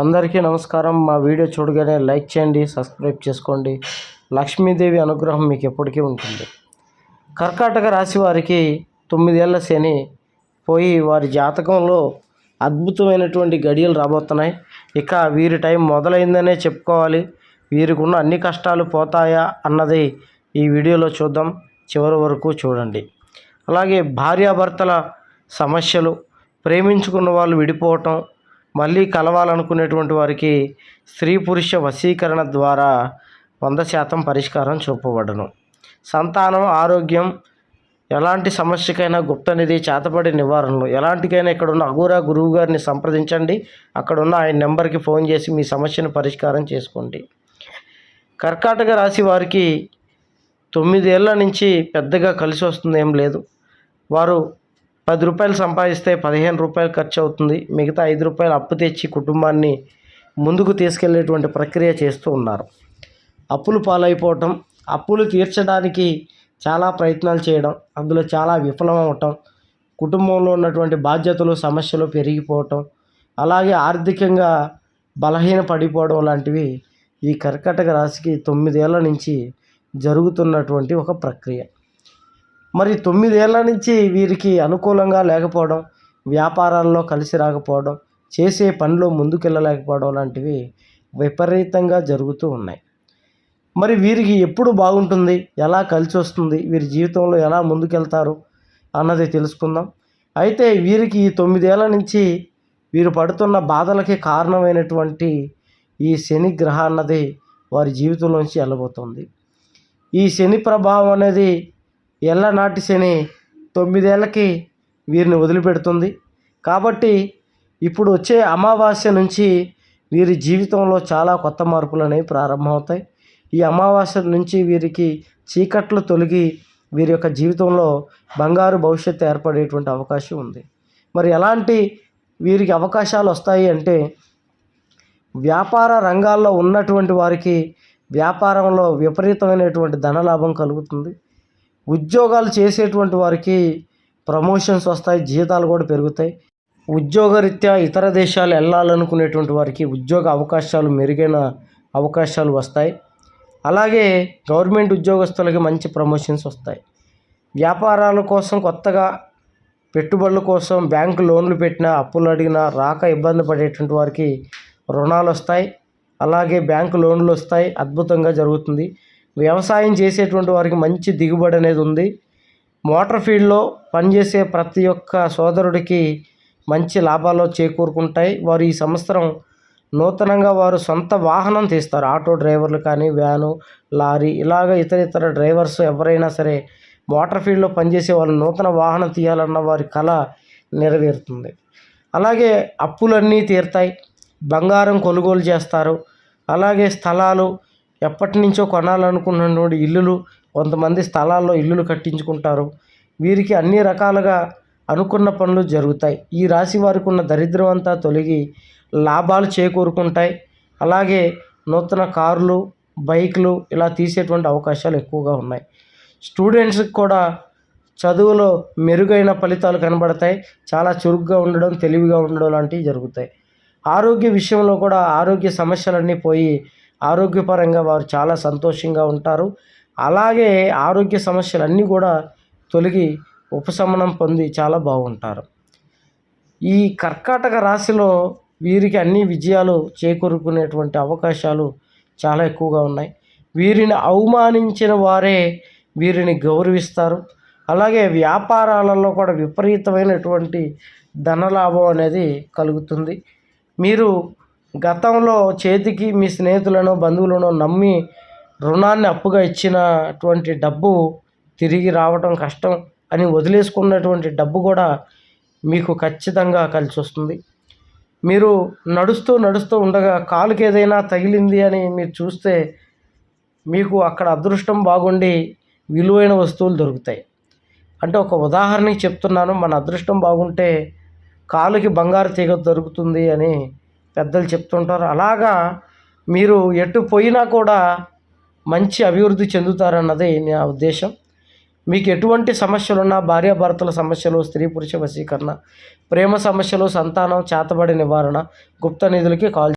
అందరికీ నమస్కారం. మా వీడియో చూడగానే లైక్ చేయండి సబ్స్క్రైబ్ చేసుకోండి. లక్ష్మీదేవి అనుగ్రహం మీకు ఎప్పటికీ ఉంటుంది. కర్కాటక రాశి వారికి తొమ్మిదేళ్ళ శని పోయి వారి జాతకంలో అద్భుతమైనటువంటి గడియలు రాబోతున్నాయి. ఇక వీరి టైం మొదలైందనే చెప్పుకోవాలి. వీరికున్న అన్ని కష్టాలు పోతాయా అన్నది ఈ వీడియోలో చూద్దాం. చివరి వరకు చూడండి. అలాగే భార్యాభర్తల సమస్యలు ప్రేమించుకున్న వాళ్ళు విడిపోవటం మళ్ళీ కలవాలనుకునేటువంటి వారికి స్త్రీ పురుష వశీకరణ ద్వారా వంద శాతం పరిష్కారం చూపబడను. సంతానం ఆరోగ్యం ఎలాంటి సమస్యకైనా గుప్తనిధి చేతపడి నివారణలు. ఎలాంటికైనా ఇక్కడ ఉన్న అఘోరా గురువు గారిని సంప్రదించండి. అక్కడ ఉన్న ఆయన నెంబర్కి ఫోన్ చేసి మీ సమస్యను పరిష్కారం చేసుకోండి. కర్కాటక రాశి వారికి తొమ్మిదేళ్ళ నుంచి పెద్దగా కలిసి వస్తుంది ఏం లేదు. వారు పది రూపాయలు సంపాదిస్తే పదిహేను రూపాయలు ఖర్చు అవుతుంది. మిగతా ఐదు రూపాయలు అప్పు తెచ్చి కుటుంబాన్ని ముందుకు తీసుకెళ్ళేటువంటి ప్రక్రియ చేస్తూ ఉన్నారు. అప్పులు పాలైపోవటం అప్పులు తీర్చడానికి చాలా ప్రయత్నాలు చేయడం అందులో చాలా విఫలం అవటం కుటుంబంలో ఉన్నటువంటి బాధ్యతలు సమస్యలు పెరిగిపోవటం అలాగే ఆర్థికంగా బలహీన పడిపోవడం లాంటివి ఈ కర్కటక రాశికి తొమ్మిదేళ్ళ నుంచి జరుగుతున్నటువంటి ఒక ప్రక్రియ. మరి తొమ్మిదేళ్ళ నుంచి వీరికి అనుకూలంగా లేకపోవడం వ్యాపారాల్లో కలిసి రాకపోవడం చేసే పనిలో ముందుకెళ్ళలేకపోవడం లాంటివి విపరీతంగా జరుగుతూ ఉన్నాయి. మరి వీరికి ఎప్పుడు బాగుంటుంది? ఎలా కలిసి వస్తుంది వీరి జీవితంలో ఎలా ముందుకెళ్తారు? అన్నది తెలుసుకుందాం. అయితే వీరికి ఈ తొమ్మిదేళ్ళ నుంచి వీరు పడుతున్న బాధలకి కారణమైనటువంటి ఈ శని గ్రహ అన్నది వారి జీవితంలోంచి వెళ్ళబోతుంది ఈ శని ప్రభావం అనేది ఎల్లనాటి శని తొమ్మిదేళ్ళకి వీరిని వదిలిపెడుతుంది. కాబట్టి ఇప్పుడు వచ్చే అమావాస్య నుంచి వీరి జీవితంలో చాలా కొత్త మార్పులు అనేవి ప్రారంభమవుతాయి. ఈ అమావాస్య నుంచి వీరికి చీకట్లు తొలగి వీరి యొక్క జీవితంలో బంగారు భవిష్యత్తు ఏర్పడేటువంటి అవకాశం ఉంది. మరి ఎలాంటి వీరికి అవకాశాలు వస్తాయి అంటే వ్యాపార రంగాల్లో ఉన్నటువంటి వారికి వ్యాపారంలో విపరీతమైనటువంటి ధనలాభం కలుగుతుంది. ఉద్యోగాలు చేసేటువంటి వారికి ప్రమోషన్స్ వస్తాయి జీతాలు కూడా పెరుగుతాయి. ఉద్యోగరీత్యా ఇతర దేశాలు వెళ్ళాలనుకునేటువంటి వారికి ఉద్యోగ అవకాశాలు మెరుగైన అవకాశాలు వస్తాయి. అలాగే గవర్నమెంట్ ఉద్యోగస్తులకి మంచి ప్రమోషన్స్ వస్తాయి. వ్యాపారాల కోసం కొత్తగా పెట్టుబడుల కోసం బ్యాంకు లోన్లు పెట్టినా అప్పులు అడిగినా రాక ఇబ్బంది పడేటువంటి వారికి రుణాలు వస్తాయి. అలాగే బ్యాంకు లోన్లు వస్తాయి. అద్భుతంగా జరుగుతుంది. వ్యవసాయం చేసేటువంటి వారికి మంచి దిగుబడి అనేది ఉంది. మోటార్ ఫీల్డ్లో పనిచేసే ప్రతి ఒక్క సోదరుడికి మంచి లాభాలు చేకూరుకుంటాయి. వారు ఈ సంవత్సరం నూతనంగా వారు సొంత వాహనం తీస్తారు. ఆటో డ్రైవర్లు కానీ వ్యాను లారీ ఇలాగ ఇతర ఇతర డ్రైవర్స్ ఎవరైనా సరే మోటార్ ఫీల్డ్లో పనిచేసే వాళ్ళు నూతన వాహనం తీయాలన్న వారి కళ నెరవేరుతుంది. అలాగే అప్పులన్నీ తీరుతాయి. బంగారం కొనుగోలు చేస్తారు. అలాగే స్థలాలు ఎప్పటి నుంచో కొనాలనుకున్నటువంటి ఇల్లులు కొంతమంది స్థలాల్లో ఇల్లులు కట్టించుకుంటారు. వీరికి అన్ని రకాలుగా అనుకున్న పనులు జరుగుతాయి. ఈ రాశి వారికి ఉన్న దరిద్రం అంతా తొలగి లాభాలు చేకూరుకుంటాయి. అలాగే నూతన కార్లు బైక్లు ఇలా తీసేటువంటి అవకాశాలు ఎక్కువగా ఉన్నాయి. స్టూడెంట్స్కి కూడా చదువులో మెరుగైన ఫలితాలు కనబడతాయి. చాలా చురుగ్గా ఉండడం తెలివిగా ఉండడం లాంటివి జరుగుతాయి. ఆరోగ్య విషయంలో కూడా ఆరోగ్య సమస్యలన్నీ పోయి ఆరోగ్యపరంగా వారు చాలా సంతోషంగా ఉంటారు. అలాగే ఆరోగ్య సమస్యలన్నీ కూడా తొలగి ఉపశమనం పొంది చాలా బాగుంటారు. ఈ కర్కాటక రాశిలో వీరికి అన్ని విజయాలు చేకూరుకునేటువంటి అవకాశాలు చాలా ఎక్కువగా ఉన్నాయి. వీరిని అవమానించిన వారే వీరిని గౌరవిస్తారు. అలాగే వ్యాపారాలలో కూడా విపరీతమైనటువంటి ధనలాభం అనేది కలుగుతుంది. మీరు గతంలో చేతికి మీ స్నేహితులను బంధువులను నమ్మి రుణాన్ని అప్పుగా ఇచ్చినటువంటి డబ్బు తిరిగి రావటం కష్టం అని వదిలేసుకున్నటువంటి డబ్బు కూడా మీకు ఖచ్చితంగా కలిసి వస్తుంది. మీరు నడుస్తూ నడుస్తూ ఉండగా కాలుకి ఏదైనా తగిలింది అని మీరు చూస్తే మీకు అక్కడ అదృష్టం బాగుండి విలువైన వస్తువులు దొరుకుతాయి. అంటే ఒక ఉదాహరణకి చెప్తున్నాను మన అదృష్టం బాగుంటే కాలుకి బంగారు తీగ దొరుకుతుంది అని పెద్దలు చెప్తుంటారు. అలాగా మీరు ఎటు పోయినా కూడా మంచి అభివృద్ధి చెందుతారన్నది నా ఉద్దేశం. మీకు ఎటువంటి సమస్యలున్నా భార్యాభర్తల సమస్యలు స్త్రీ పురుష వశీకరణ ప్రేమ సమస్యలు సంతానం చేతబడి నివారణ గుప్త నిధులకి కాల్